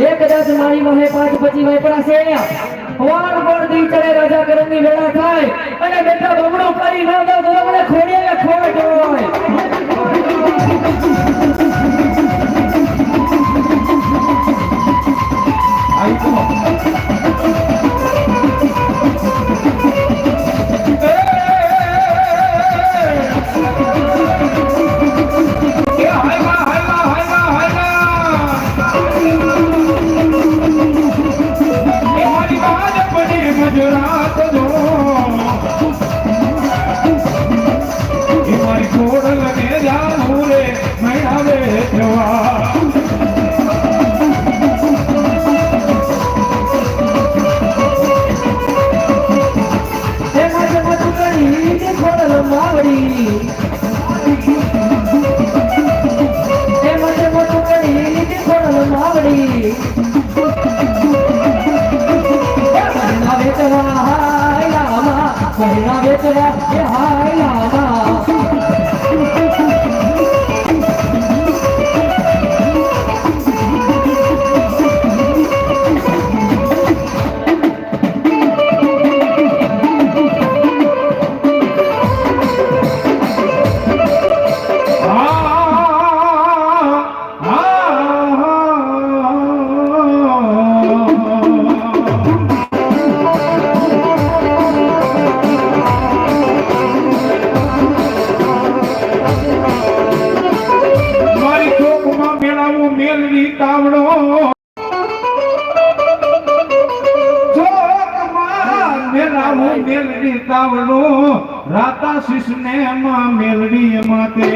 એ કદાચ મારી મહે પાંચ પચી વાપરા છે વાર પર દી ચડે રાજા કરણની વેળા થાય. અને બેટા બમણું કરી ન દો ગુજરાત નો મારી કોડલ ને જાનું રે મૈનાવે જવા. માવડી? হাতে হাত તાવડો રાતા શિષને માં મેલડી માતે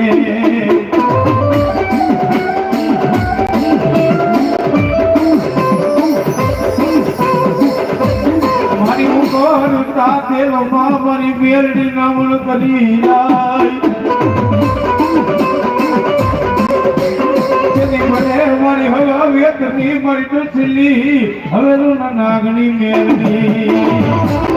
મારી ઉપર તાતેલમાં મારી મેલડી નામણ કરી મારી છેલ્લી હવે નાગણી મેલડી.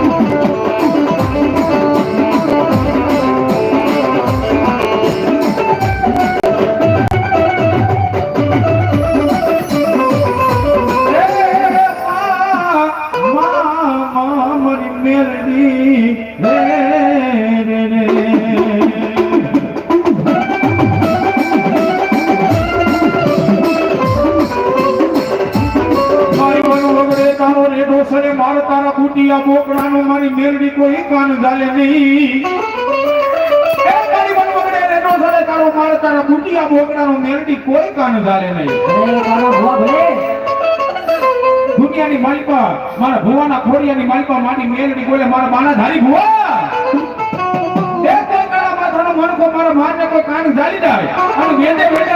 તારા બુટિયા બોકડાનો મારી મેલડી કોઈ કાન ગાલે નહીં. મારી મનો વગડે રેડો સરે તારો માર તારા બુટિયા બોકડાનો મેલડી કોઈ કાન ઝાલે નહીં. મારા દુનિયાની માલિકા મારા ભુવાના ખોડિયાની માલિકા મારી મેલડી બોલે મારા ધારી ભુવા એ કોઈ કાળા માથાનો મનકો મારા મારને કોઈ કાન ઝાલી જાય. અને વેદે વેદે